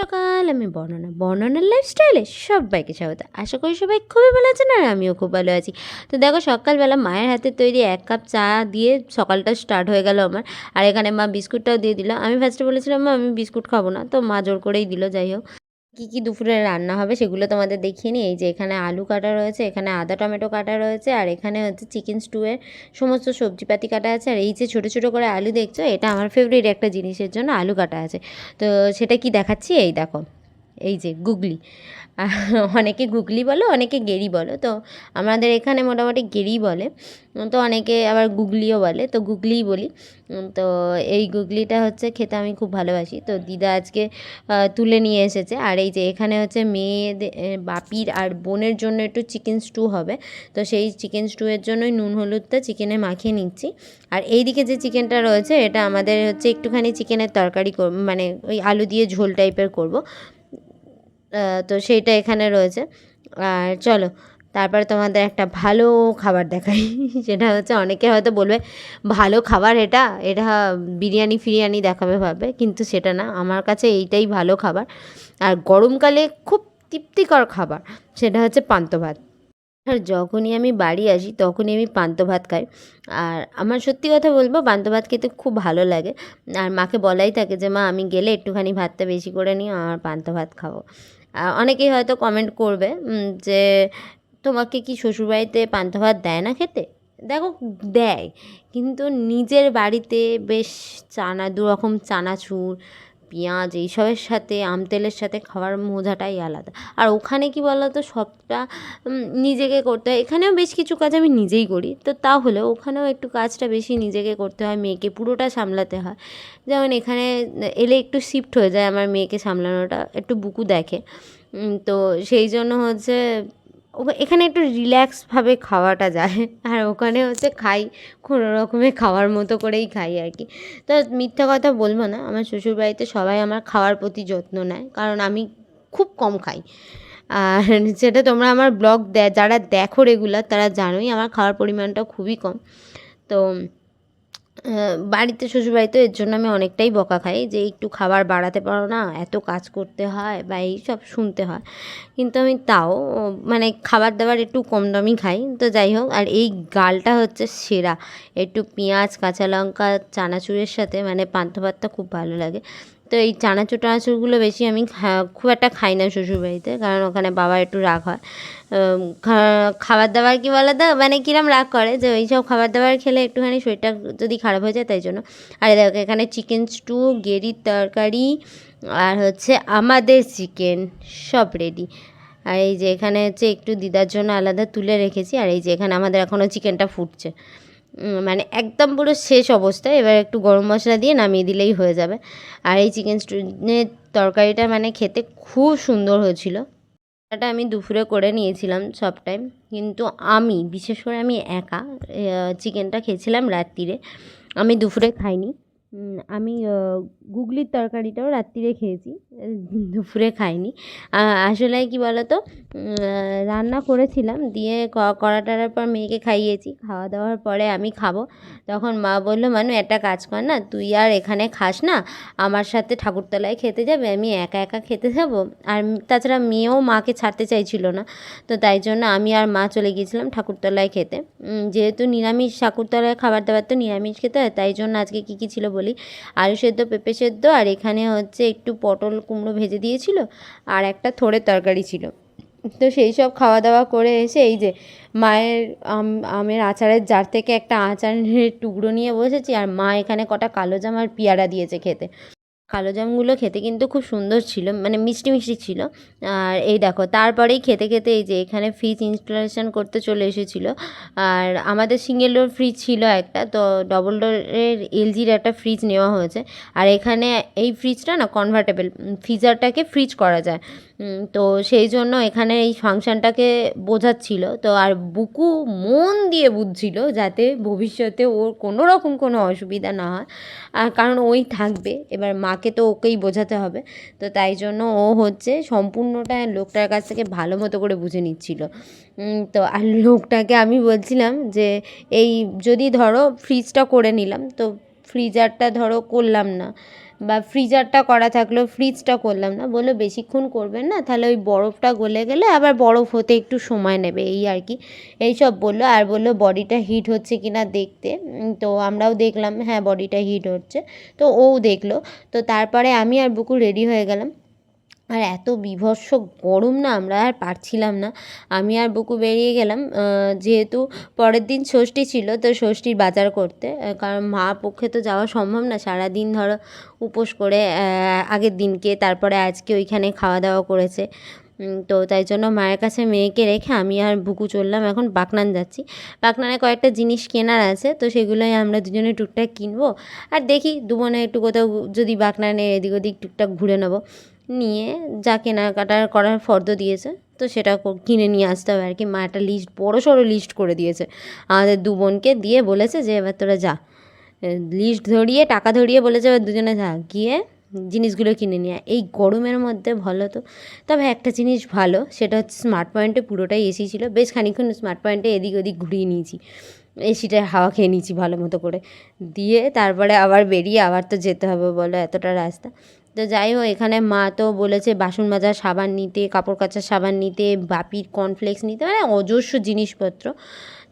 সকাল, আমি বর্ণনা, বর্ণনার লাইফস্টাইলে সবাইকে স্বাগত। আশা করি সবাই খুবই ভালো আছেন আর আমিও খুব ভালো আছি। তো দেখো সকালবেলা মায়ের হাতে তৈরি এক কাপ চা দিয়ে সকালটা স্টার্ট হয়ে গেল আমার। আর এখানে মা বিস্কুটটাও দিয়ে দিল। আমি ফার্স্টে বলেছিলাম, মা, আমি বিস্কুট খাব না। তো মা জোর করেই দিল, যাই হোক। কী, কি দুপুরে রান্না হবে সেগুলো তোমাদের দেখিয়ে নিই। এই যে এখানে আলু কাটা রয়েছে, এখানে আদা টমেটো কাটা রয়েছে, আর এখানে হচ্ছে চিকেন স্টুয়ের সমস্ত সবজিপাতি কাটা আছে। আর এই যে ছোটো ছোটো করে আলু দেখছ, এটা আমার ফেভারিট একটা জিনিসের জন্য আলু কাটা আছে। তো সেটা কি দেখাচ্ছি? এই দেখো, এই যে গুগলি। অনেকে গুগলি বলো, অনেকে গেরি বলো। তো আমাদের এখানে মোটামুটি গেরি বলে। তো অনেকে আবার গুগলিও বলে, তো গুগলিই বলি। তো এই গুগলিটা হচ্ছে খেতে আমি খুব ভালোবাসি। তো দিদা আজকে তুলে নিয়ে এসেছে। আর এই যে এখানে হচ্ছে মেয়েদের বাপির আর বোনের জন্য একটু চিকেন স্টু হবে। তো সেই চিকেন স্টুয়ের জন্যই নুন, হলুদটা চিকেনে মাখিয়ে নিচ্ছি। আর এই দিকে যে চিকেনটা রয়েছে, এটা আমাদের হচ্ছে একটুখানি চিকেনের তরকারি মানে ওই আলু দিয়ে ঝোল টাইপের করব। তো সেইটা এখানে রয়েছে। আর চলো, তারপরে তোমাদের একটা ভালো খাবার দেখাই, সেটা হচ্ছে অনেকে হয়তো বলবে, ভালো খাবার এটা? এটা বিরিয়ানি ফিরিয়ানি দেখাবে ভাবে। কিন্তু সেটা না, আমার কাছে এইটাই ভালো খাবার। আর গরমকালে খুব তৃপ্তিকর খাবার, সেটা হচ্ছে পান্ত ভাত। আর যখনই আমি বাড়ি আসি, তখনই আমি পান্ত ভাত খাই। আর আমার সত্যি কথা বলব, পান্ত ভাত খেতে খুব ভালো লাগে। আর মাকে বলাই থাকে যে, মা, আমি গেলে একটুখানি ভাতটা বেশি করে নিই আর পান্ত ভাত খাব। অনেকেই হয়তো কমেন্ট করবে যে, তোমাকে কি শ্বশুরবাড়িতে পান্ত ভাত দেয় না খেতে? দেখো, দেয়। কিন্তু নিজের বাড়িতে বেশ চানা দু রকম চানাচুর পেঁয়াজ, এইসবের সাথে, আম তেলের সাথে খাওয়ার মজাটাই আলাদা। আর ওখানে কি বলো তো সবটা নিজেকে করতে হয়। এখানেও বেশ কিছু কাজ আমি নিজেই করি। তো তাহলে ওখানেও একটু কাজটা বেশি নিজেকে করতে হয়, মেয়েকে পুরোটা সামলাতে হয়। যেমন এখানে এলে একটু শিফট হয়ে যায় আমার মেয়েকে সামলানোটা, একটু বুকু দেখে। তো সেই জন্য হচ্ছে এখানে একটু রিল্যাক্সভাবে খাওয়াটা যায়। আর ওখানে হচ্ছে খাই, কোনো রকমে খাওয়ার মতো করেই খাই আর কি। তো মিথ্যা কথা বলব না, আমার শ্বশুরবাড়িতে সবাই আমার খাওয়ার প্রতি যত্ন নেয়, কারণ আমি খুব কম খাই। আর সেটা তোমরা আমার ব্লগ দে, যারা দেখো রেগুলার তারা জানোই, আমার খাওয়ার পরিমাণটা খুবই কম। তো বাড়িতে শ্বশুরবাড়িতে এর জন্য আমি অনেকটাই বকা খাই যে একটু খাবার বাড়াতে পারো না, এত কাজ করতে হয় বা এই সব শুনতে হয়। কিন্তু আমি তাও মানে খাবার দাবার একটু কম দামই খাই। তো যাই হোক, আর এই গালটা হচ্ছে সেরা। একটু পেঁয়াজ, কাঁচা লঙ্কা, চানাচুরের সাথে মানে পান্তা ভাতটা খুব ভালো লাগে। তো এই চানাচুর টানাচুরগুলো বেশি আমি খুব একটা খাই না শ্বশুরবাড়িতে, কারণ ওখানে বাবার একটু রাগ হয়। খাবার দাবার কি বলে তো মানে কিরম রাগ করে যে ওই সব খাবার দাবার খেলে একটুখানি শরীরটা যদি খারাপ হয়ে যায় তাই জন্য। আর দেখো, এখানে চিকেন স্টু গেরির তরকারি আর হচ্ছে আমাদের চিকেন সব রেডি আর এই যে এখানে হচ্ছে একটু দিদার জন্য আলাদা তুলে রেখেছি, আর এই যে এখানে আমাদের এখনও চিকেনটা ফুটছে। একদম পুরো শেষ অবস্থায়। এবার একটু গরম মশলা দিয়ে নামিয়ে দিলেই হয়ে যাবে। আর এই চিকেন স্টুনের তরকারিটা মানে খেতে খুব সুন্দর হয়েছিল। এটা আমি দুপুরে করে নিয়েছিলাম সব টাইম কিন্তু আমি, বিশেষ করে আমি একা চিকেনটা খেয়েছিলাম রাত্রিরে। আমি দুপুরে খাইনি। আমি গুগলির তরকারিটাও রাত্রিরে খেয়েছি দুপুরে খাইনি। আসলে কী বলো তো রান্না করেছিলাম, দিয়ে কড়া টড়ার পর মেয়েকে খাইয়েছি, খাওয়া দাওয়ার পরে আমি খাব। তখন মা বলল, মানু, একটা কাজ কর না, তুই আর এখানে খাস না, আমার সাথে ঠাকুরতলায় খেতে যাবে, আমি একা একা খেতে যাব। আর তাছাড়া মেয়েও মাকে ছাড়তে চাইছিল না, তো তাই জন্য আমি আর মা চলে গিয়েছিলাম ঠাকুরতলায় খেতে। যেহেতু নিরামিষ, ঠাকুরতলায় খাবার দাবার তো নিরামিষ খেতে হয়, তাই জন্য আজকে কী কী ছিল বলি। আলু সেদ্ধ, পেঁপে সেদ্ধ, আর এখানে হচ্ছে একটু পটল কুমড়ো ভেজে দিয়েছিল, আর একটা থোড়ের তরকারি ছিল। তো সেই সব খাওয়া দাওয়া করে এসে এই যে মায়ের আমের আচারের জার থেকে একটা আচারের টুকরো নিয়ে বসেছি, আর মা এখানে কটা কালো জাম আর পেয়ারা দিয়েছে খেতে। কালো জামগুলো খেতে কিন্তু খুব সুন্দর ছিল মানে মিষ্টি মিষ্টি ছিল। আর এই দেখো, তারপরেই খেতে খেতে এই যে এখানে ফ্রিজ ইনস্টলেশন করতে চলে এসেছিল। আর আমাদের সিঙ্গেল ডোর ফ্রিজ ছিল একটা, তো ডবল ডোরের এলজির একটা ফ্রিজ নেওয়া হয়েছে। আর এখানে এই ফ্রিজটা না কনভার্টেবল ফ্রিজারটাকে ফ্রিজ করা যায়। তো সেই জন্য এখানে এই ফাংশানটাকে বোঝাচ্ছিল। তো আর বুকু মন দিয়ে বুঝছিল যাতে ভবিষ্যতে ওর কোনো রকম কোনো অসুবিধা না হয়। আর কারণ ওই থাকবে, এবার মাকে তো ওকেই বোঝাতে হবে। তো তাই জন্য ও হচ্ছে সম্পূর্ণটা লোকটার কাছ থেকে ভালো মতো করে বুঝে নিচ্ছিল। তো আর লোকটাকে আমি বলছিলাম যে, এই যদি ধরো ফ্রিজটা করে নিলাম, তো ফ্রিজারটা ধরো করলাম না বা ফ্রিজারটা করা থাকল ফ্রিজটা করলাম না, বলল বেশিক্ষণ করবেন না, তাহলে ওই বরফটা গলে গেলে আবার বরফ হতে একটু সময় নেবে, এই আর কি। এই সব বলল, আর বলল বডিটা হিট হচ্ছে কি না দেখতে তো আমরাও দেখলাম হ্যাঁ বডিটা হিট হচ্ছে। তো ও দেখল, তো তারপরে আমি আর বুকু রেডি হয়ে গেলাম। আর এত বীভৎস গরম না আমরা আর পারছিলাম না। আমি আর বুকু বেরিয়ে গেলাম যেহেতু পরের দিন ষষ্ঠী ছিল, তো ষষ্ঠীর বাজার করতে। কারণ মা পক্ষে তো যাওয়া সম্ভব না, সারাদিন ধরো উপোস করে আগের দিনকে, তারপরে আজকে ওইখানে খাওয়া দাওয়া করেছে তো তাই জন্য মায়ের কাছে মেয়েকে রেখে আমি আর বুকু চললাম, এখন বাকনান যাচ্ছি। বাকনানে কয়েকটা জিনিস কেনার আছে, তো সেগুলোই আমরা দুজনে টুকটাক কিনবো। আর দেখি দুবনে একটু কোথাও যদি বাকনানে এদিক ওদিক টুকটাক ঘুরে নেব। নিয়ে যা কেনাকাটার করার ফর্দ দিয়েছে, তো সেটা কিনে নিয়ে আসতে হবে আর কি। মা একটা লিস্ট বড়ো সড়ো লিস্ট করে দিয়েছে। আমাদের দু বোনকে দিয়ে বলেছে যে, এবার তোরা যা। লিস্ট ধরিয়ে, টাকা ধরিয়ে বলেছে, এবার দুজনে যা। গিয়ে জিনিসগুলো কিনে নিয়ে। এই গরমের মধ্যে ভালো তো। তবে একটা জিনিস ভালো, সেটা হচ্ছে স্মার্ট পয়েন্টে পুরোটাই এসি ছিল। বেশ খানিক্ষণ স্মার্ট পয়েন্টে এদিক ওদিক ঘুরিয়ে নিয়েছি। এসিটার হাওয়া খেয়ে নিয়েছি ভালো মতো করে। দিয়ে তারপরে আবার বেরিয়ে আবার তো যেতে হবে বলো, এতটা রাস্তা। তো যাই হোক, এখানে মা তো বলেছে বাসন মাজার, সাবান নিতে, কাপড় কাচার সাবান নিতে, বাপির কর্নফ্লেক্স নিতে মানে অজস্র জিনিসপত্র।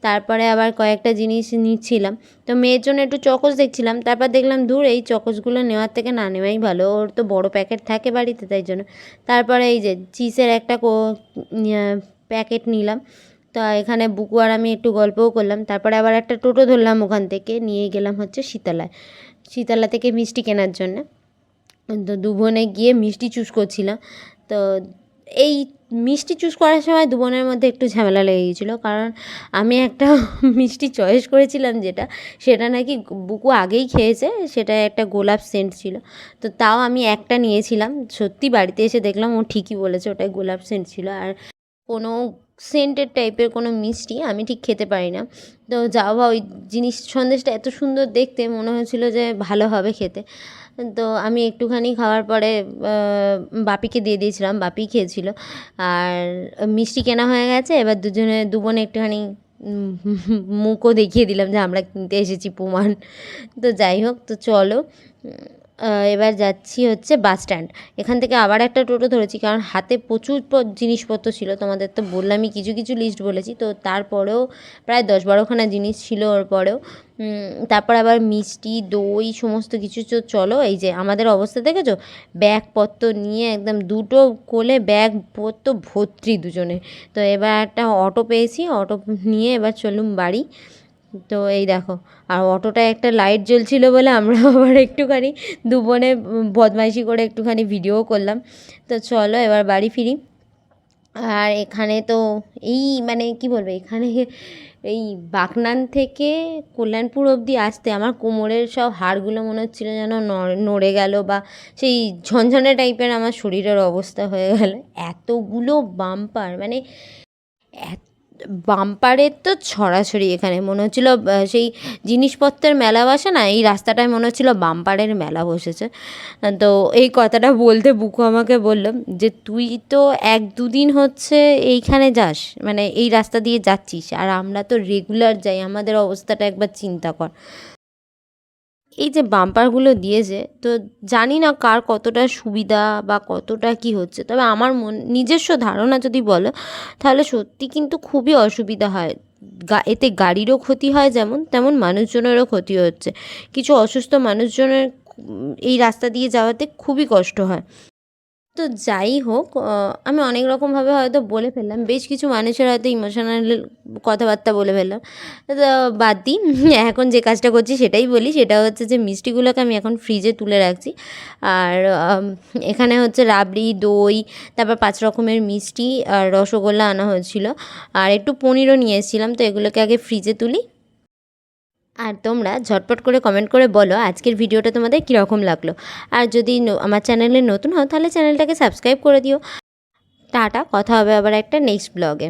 তারপরে আবার কয়েকটা জিনিস নিচ্ছিলাম। তো মেয়ের জন্য একটু চকোস দেখছিলাম, তারপর দেখলাম দূর এই চকোসগুলো নেওয়ার থেকে না নেওয়াই ভালো, ওর তো বড় প্যাকেট থাকে বাড়িতে তাই জন্য। তারপরে এই যে চিজের একটা প্যাকেট নিলাম। তো এখানে বুকু আর আমি একটু গল্পও করলাম। তারপরে আবার একটা টোটো ধরলাম ওখান থেকে, নিয়ে গেলাম হচ্ছে শীতলায়, শীতলা থেকে মিষ্টি কেনার জন্য। তো দু বোনে গিয়ে মিষ্টি চুজ করছিলাম। তো এই মিষ্টি চুজ করার সময় দু বোনের মধ্যে একটু ঝামেলা লেগে গিয়েছিল। কারণ আমি একটা মিষ্টি চয়েস করেছিলাম যেটা, সেটা নাকি বুকু আগেই খেয়েছে সেটা একটা গোলাপ সেন্ট ছিল। তো তাও আমি একটা নিয়েছিলাম। সত্যি বাড়িতে এসে দেখলাম ও ঠিকই বলেছে ওটাই গোলাপ সেন্ট ছিল। আর কোনো সেন্টেড টাইপের কোনো মিষ্টি আমি ঠিক খেতে পারি না। তো যাওয়া ওই জিনিস সন্দেশটা এত সুন্দর দেখতে, মনে হয়েছিল যে ভালো হবে খেতে। তো আমি একটুখানি খাওয়ার পরে বাপিকে দিয়ে দিয়েছিলাম, বাপি খেয়েছিল। আর মিষ্টি কেনা হয়ে গেছে, এবার দুজনে, দু বোনে একটুখানি মুখও দেখিয়ে দিলাম যে আমরা কিনতে এসেছি প্রমাণ তো যাই হোক, তো চলো এবার যাচ্ছি হচ্ছে বাস স্ট্যান্ড। এখান থেকে আবার একটা টোটো ধরেছি, কারণ হাতে প্রচুর জিনিসপত্র ছিল, তোমাদের তো বললামই, কিছু কিছু লিস্ট বলেছি। তো তারপরেও প্রায় দশ বারোখানা জিনিস ছিল ওর পরেও। তারপর আবার মিষ্টি, দই, সমস্ত কিছু তো চলো, এই যে আমাদের অবস্থা দেখেছ? ব্যাগপত্র নিয়ে একদম দুটো কোলে ব্যাগ পত্র ভর্তি দুজনে। তো এবার একটা অটো পেয়েছি, অটো নিয়ে এবার চলুম বাড়ি। তো এই দেখো, আর অটোটায় একটা লাইট জ্বলছিল বলে আমরা আবার একটুখানি দু বোনে বদমাইশি করে একটুখানি ভিডিও করলাম। তো চলো এবার বাড়ি ফিরি। আর এখানে তো এই মানে কি বলব, এখানে এই বাগনান থেকে কল্যাণপুর অবধি আসতে আমার কোমরের সব হাড়গুলো মনে হচ্ছিল যেন নড়ে গেল বা সেই ঝনঝনে টাইপের আমার শরীরের অবস্থা হয়ে গেল। এতগুলো বাম্পার মানে এত বাম্পারের তো ছড়াছড়ি এখানে। মনে হচ্ছিল সেই জিনিসপত্রের মেলা বসে না, এই রাস্তাটায় মনে হচ্ছিল বাম্পারের মেলা বসেছে। তো এই কথাটা বলতে বুকু আমাকে বলল যে, তুই তো এক দুদিন হচ্ছে এইখানে যাস মানে এই রাস্তা দিয়ে যাচ্ছিস, আর আমরা তো রেগুলার যাই, আমাদের অবস্থাটা একবার চিন্তা কর। এই যে বাম্পারগুলো দিয়েছে তো জানি না কার কতটা সুবিধা বা কতটা কি হচ্ছে। তবে আমার মন, নিজস্ব ধারণা যদি বলো, তাহলে সত্যি কিন্তু খুবই অসুবিধা হয়। এতে গাড়িরও ক্ষতি হয় যেমন, তেমন মানুষজনেরও ক্ষতি হচ্ছে। কিছু অসুস্থ মানুষজনের এই রাস্তা দিয়ে যাওয়াতে খুবই কষ্ট হয়। তো যাই হোক আমি অনেক রকমভাবে হয়তো বলে ফেললাম, বেশ কিছু মানুষের হয়তো ইমোশনাল কথাবার্তা বলে ফেললাম। তো বাদ দিই, এখন যে কাজটা করছি সেটাই বলি, সেটা হচ্ছে যে মিষ্টিগুলোকে আমি এখন ফ্রিজে তুলে রাখছি। আর এখানে হচ্ছে রাবড়ি, দই, তারপর পাঁচ রকমের মিষ্টি আর রসগোল্লা আনা হয়েছিল। আর একটু পনিরও নিয়ে এসেছিলাম, তো এগুলোকে আগে ফ্রিজে তুলি আর তোমরা ঝটপট করে কমেন্ট করে বলো আজকের ভিডিওটা তোমাদের কীরকম লাগল। আর যদি আমার চ্যানেলে নতুন হও তাহলে চ্যানেলটাকে সাবস্ক্রাইব করে দিও। টাটা, কথা হবে আবার একটা নেক্সট ব্লগে